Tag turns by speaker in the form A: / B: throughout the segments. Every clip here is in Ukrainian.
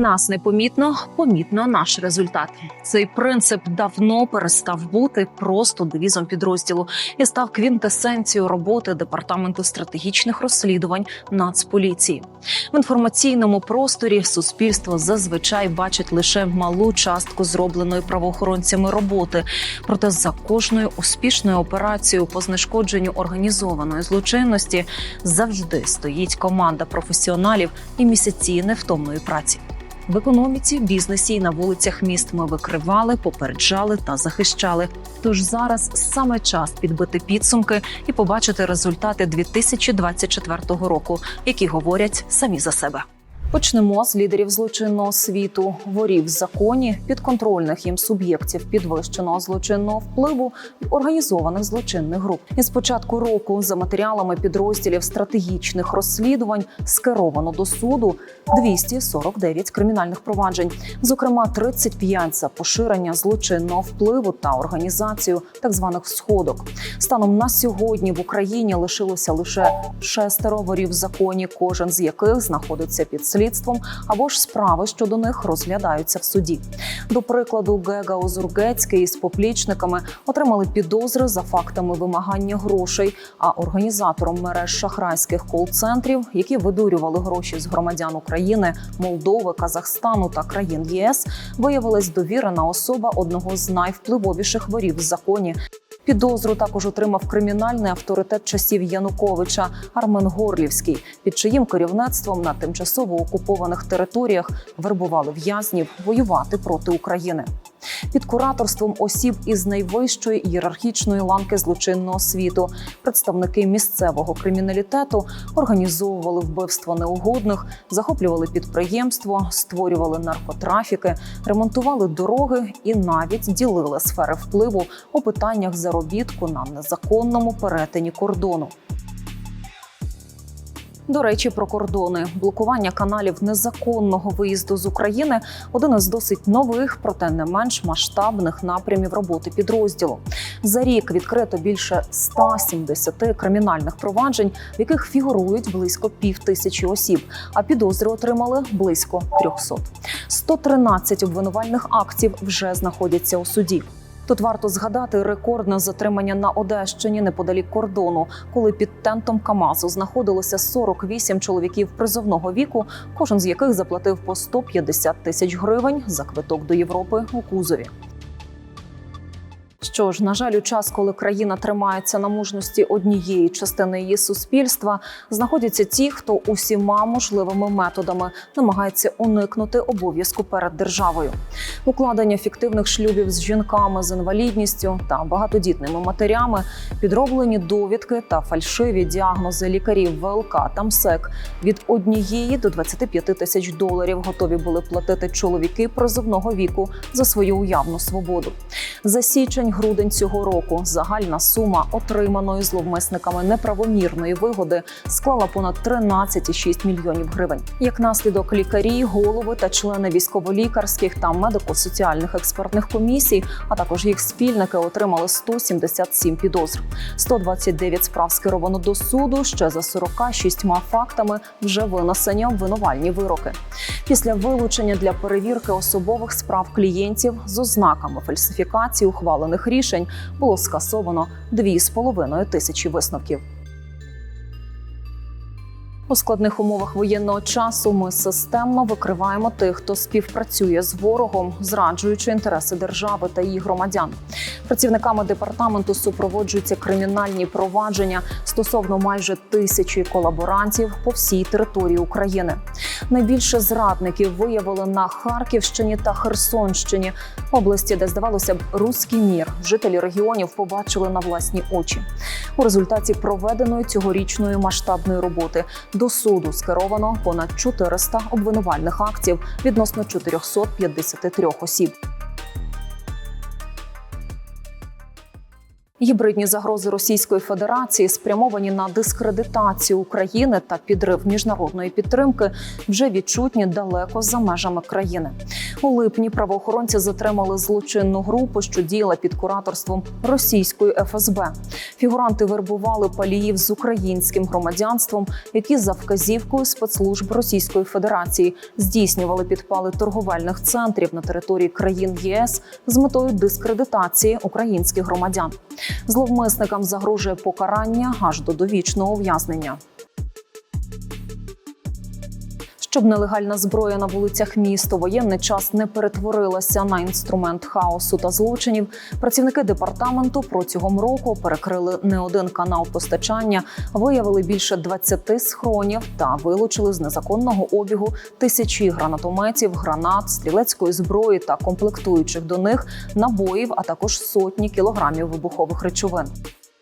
A: нас непомітно, помітно наш результат. Цей принцип давно перестав бути просто девізом підрозділу і став квінтесенцією роботи департаменту стратегічних розслідувань Нацполіції. В інформаційному просторі суспільство зазвичай бачить лише малу частку зробленої правоохоронцями роботи. Проте за кожною успішною операцією по знешкодженню організованої злочинності завжди стоїть команда професіоналів і місяці невтомної праці. В економіці, бізнесі і на вулицях міст ми викривали, попереджали та захищали. Тож зараз саме час підбити підсумки і побачити результати 2024 року, які говорять самі за себе. Почнемо з лідерів злочинного світу, ворів в законі, підконтрольних їм суб'єктів підвищеного злочинного впливу і організованих злочинних груп. І з початку року за матеріалами підрозділів стратегічних розслідувань скеровано до суду 249 кримінальних проваджень, зокрема 35 за поширення злочинного впливу та організацію так званих сходок. Станом на сьогодні в Україні лишилося лише шестеро ворів в законі, кожен з яких знаходиться під слідством або ж справи щодо них розглядаються в суді. До прикладу, Гега Озургецький із поплічниками отримали підозри за фактами вимагання грошей. А організатором мереж шахрайських кол-центрів, які видурювали гроші з громадян України, Молдови, Казахстану та країн ЄС, виявилась довірена особа одного з найвпливовіших ворів в законі. Підозру також отримав кримінальний авторитет часів Януковича Армен Горлівський, під чиїм керівництвом на тимчасово окупованих територіях вербували в'язнів воювати проти України. Під кураторством осіб із найвищої ієрархічної ланки злочинного світу представники місцевого криміналітету організовували вбивство неугодних, захоплювали підприємство, створювали наркотрафіки, ремонтували дороги і навіть ділили сфери впливу у питаннях заробітку на незаконному перетині кордону. До речі, про кордони блокування каналів незаконного виїзду з України один із досить нових, проте не менш масштабних напрямів роботи підрозділу. За рік відкрито більше 170 кримінальних проваджень, в яких фігурують близько пів тисячі осіб, а підозри отримали близько 300. 113 обвинувальних актів вже знаходяться у суді. Тут варто згадати рекордне затримання на Одещині неподалік кордону, коли під тентом Камазу знаходилося 48 чоловіків призовного віку, кожен з яких заплатив по 150 тисяч гривень за квиток до Європи у кузові. Що ж, на жаль, у час, коли країна тримається на мужності однієї частини її суспільства, знаходяться ті, хто усіма можливими методами намагається уникнути обов'язку перед державою. Укладення фіктивних шлюбів з жінками з інвалідністю та багатодітними матерями, підроблені довідки та фальшиві діагнози лікарів ВЛК та МСЕК від однієї до 25 тисяч доларів готові були платити чоловіки призовного віку за свою уявну свободу. За січень грудень цього року загальна сума отриманої зловмисниками неправомірної вигоди склала понад 13,6 мільйонів гривень. Як наслідок лікарі, голови та члени військово-лікарських та медико-соціальних експертних комісій, а також їх спільники отримали 177 підозр. 129 справ скеровано до суду. Ще за 46 фактами вже винесені обвинувальні вироки. Після вилучення для перевірки особових справ клієнтів з ознаками фальсифікації ухвалених рішень було скасовано 2,5 тисячі висновків. У складних умовах воєнного часу ми системно викриваємо тих, хто співпрацює з ворогом, зраджуючи інтереси держави та її громадян. Працівниками департаменту супроводжуються кримінальні провадження стосовно майже тисячі колаборантів по всій території України. Найбільше зрадників виявили на Харківщині та Херсонщині, області, де здавалося б руський мір. Жителі регіонів побачили на власні очі. У результаті проведеної цьогорічної масштабної роботи до суду скеровано понад 400 обвинувальних актів відносно 453 осіб. Гібридні загрози Російської Федерації, спрямовані на дискредитацію України та підрив міжнародної підтримки, вже відчутні далеко за межами країни. У липні правоохоронці затримали злочинну групу, що діяла під кураторством російської ФСБ. Фігуранти вербували паліїв з українським громадянством, які за вказівкою спецслужб Російської Федерації здійснювали підпали торговельних центрів на території країн ЄС з метою дискредитації українських громадян. Зловмисникам загрожує покарання аж до довічного ув'язнення. Щоб нелегальна зброя на вулицях міста воєнний час не перетворилася на інструмент хаосу та злочинів, працівники департаменту протягом року перекрили не один канал постачання, виявили більше 20 схронів та вилучили з незаконного обігу тисячі гранатометів, гранат, стрілецької зброї та комплектуючих до них набоїв, а також сотні кілограмів вибухових речовин.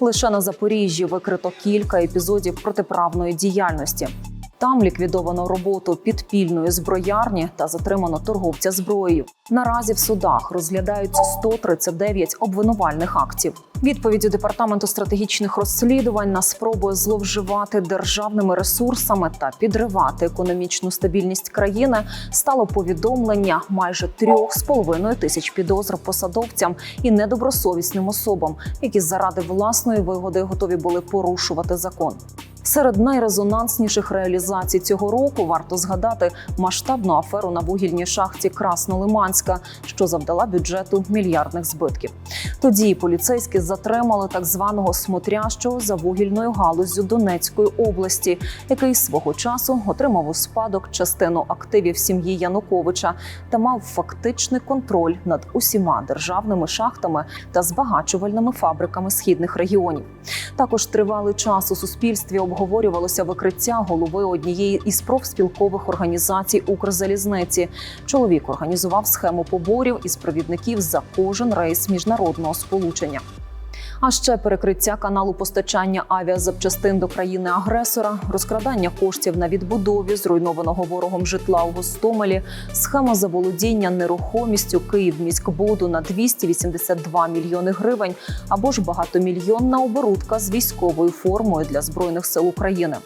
A: Лише на Запоріжжі викрито кілька епізодів протиправної діяльності. Там ліквідовано роботу підпільної зброярні та затримано торговця зброєю. Наразі в судах розглядаються 139 обвинувальних актів. Відповіддю департаменту стратегічних розслідувань на спроби зловживати державними ресурсами та підривати економічну стабільність країни стало повідомлення майже трьох з половиною тисяч підозр посадовцям і недобросовісним особам, які заради власної вигоди готові були порушувати закон. Серед найрезонансніших реалізацій цього року варто згадати масштабну аферу на вугільній шахті Краснолиманська, що завдала бюджету мільярдних збитків. Тоді поліцейські затримали так званого смотрящого за вугільною галуззю Донецької області, який свого часу отримав у спадок частину активів сім'ї Януковича та мав фактичний контроль над усіма державними шахтами та збагачувальними фабриками східних регіонів. Також тривалий час у суспільстві обговорювалося викриття голови однієї із профспілкових організацій Укрзалізниці. Чоловік організував схему поборів із провідників за кожен рейс міжнародного сполучення. А ще перекриття каналу постачання авіазапчастин до країни-агресора, розкрадання коштів на відбудові зруйнованого ворогом житла у Гостомелі, схема заволодіння нерухомістю Київміськбуду на 282 мільйони гривень, або ж багатомільйонна оборудка з військовою формою для збройних сил України.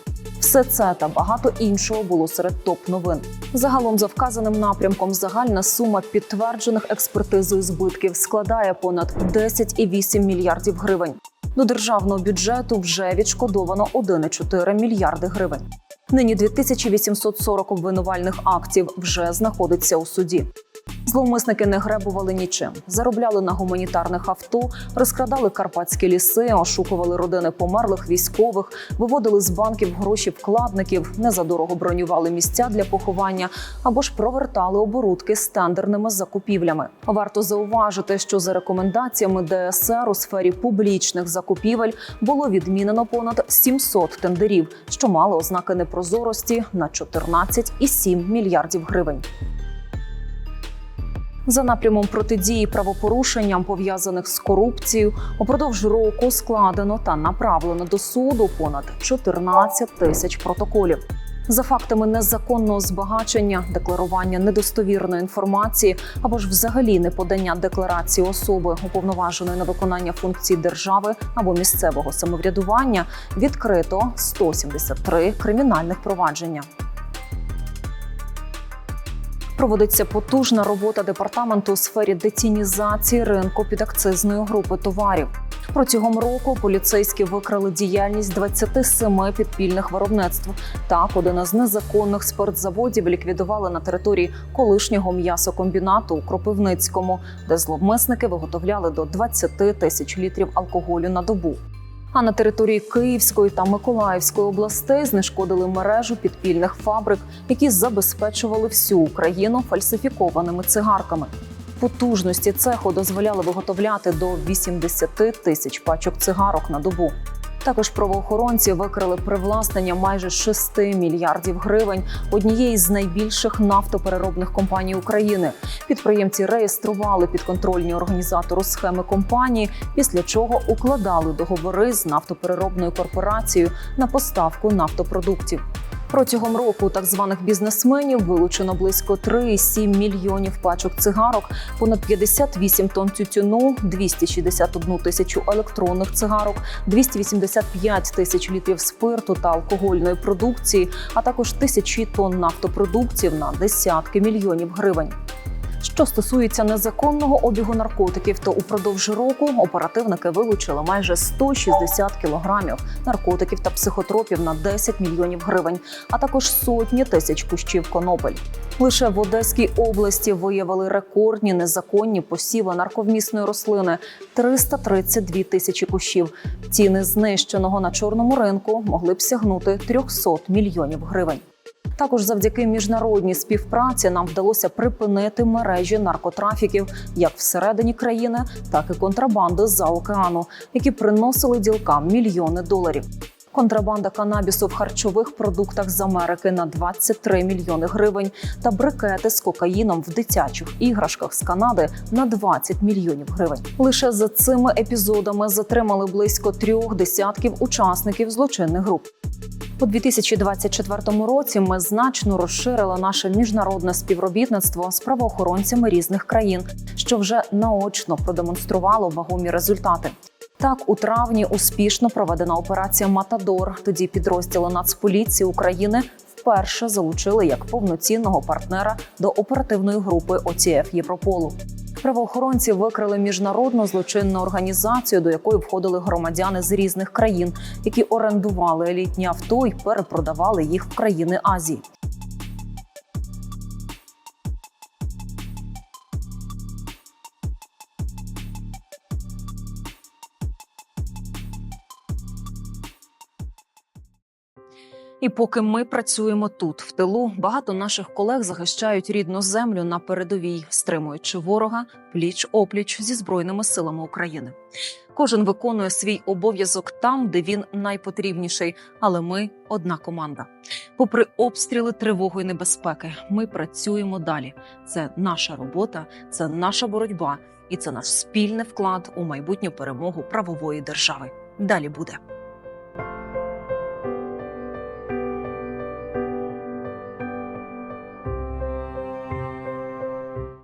A: Все це та багато іншого було серед топ новин. Загалом за вказаним напрямком загальна сума підтверджених експертизою збитків складає понад 10,8 мільярдів гривень. До державного бюджету вже відшкодовано 1,4 мільярди гривень. Нині 2840 обвинувальних актів вже знаходиться у суді. Зловмисники не гребували нічим, заробляли на гуманітарних авто, розкрадали карпатські ліси, ошукували родини померлих військових, виводили з банків гроші вкладників, незадорого бронювали місця для поховання або ж провертали оборудки з тендерними закупівлями. Варто зауважити, що за рекомендаціями ДСР у сфері публічних закупівель було відмінено понад 700 тендерів, що мали ознаки непрозорості на 14,7 мільярдів гривень. За напрямом протидії правопорушенням, пов'язаних з корупцією, упродовж року складено та направлено до суду понад 14 тисяч протоколів. За фактами незаконного збагачення, декларування недостовірної інформації або ж взагалі неподання декларації особи, уповноваженої на виконання функцій держави або місцевого самоврядування, відкрито 173 кримінальних провадження. Проводиться потужна робота департаменту у сфері детінізації ринку підакцизної групи товарів. Протягом року поліцейські викрали діяльність 27 підпільних виробництв. Так, один із незаконних спиртзаводів ліквідували на території колишнього м'ясокомбінату у Кропивницькому, де зловмисники виготовляли до 20 тисяч літрів алкоголю на добу. А на території Київської та Миколаївської областей знешкодили мережу підпільних фабрик, які забезпечували всю Україну фальсифікованими цигарками. Потужності цеху дозволяли виготовляти до 80 тисяч пачок цигарок на добу. Також правоохоронці викрили привласнення майже 6 мільярдів гривень однієї з найбільших нафтопереробних компаній України. Підприємці реєстрували підконтрольні організатору схеми компанії, після чого укладали договори з нафтопереробною корпорацією на поставку нафтопродуктів. Протягом року так званих бізнесменів вилучено близько 3,7 мільйонів пачок цигарок, понад 58 тонн тютюну, 261 тисячу електронних цигарок, 285 тисяч літрів спирту та алкогольної продукції, а також тисячі тонн нафтопродуктів на десятки мільйонів гривень. Що стосується незаконного обігу наркотиків, то упродовж року оперативники вилучили майже 160 кілограмів наркотиків та психотропів на 10 мільйонів гривень, а також сотні тисяч кущів конопель. Лише в Одеській області виявили рекордні незаконні посіви нарковмісної рослини 332 тисячі кущів. Ціни знищеного на чорному ринку могли б сягнути 300 мільйонів гривень. Також завдяки міжнародній співпраці нам вдалося припинити мережі наркотрафіків як всередині країни, так і контрабанди з-за океану, які приносили ділкам мільйони доларів. Контрабанда канабісу в харчових продуктах з Америки на 23 мільйони гривень та брикети з кокаїном в дитячих іграшках з Канади на 20 мільйонів гривень. Лише за цими епізодами затримали близько трьох десятків учасників злочинних груп. У 2024 році ми значно розширили наше міжнародне співробітництво з правоохоронцями різних країн, що вже наочно продемонструвало вагомі результати. Так, у травні успішно проведена операція Матадор. Тоді підрозділи Нацполіції України вперше залучили як повноцінного партнера до оперативної групи ОТФ Європолу. Правоохоронці викрили міжнародну злочинну організацію, до якої входили громадяни з різних країн, які орендували елітні авто і перепродавали їх в країни Азії. І поки ми працюємо тут, в тилу, багато наших колег захищають рідну землю на передовій, стримуючи ворога пліч опліч зі збройними силами України. Кожен виконує свій обов'язок там, де він найпотрібніший. Але ми одна команда. Попри обстріли, тривогу і небезпеки, ми працюємо далі. Це наша робота, це наша боротьба, і це наш спільний вклад у майбутню перемогу правової держави. Далі буде.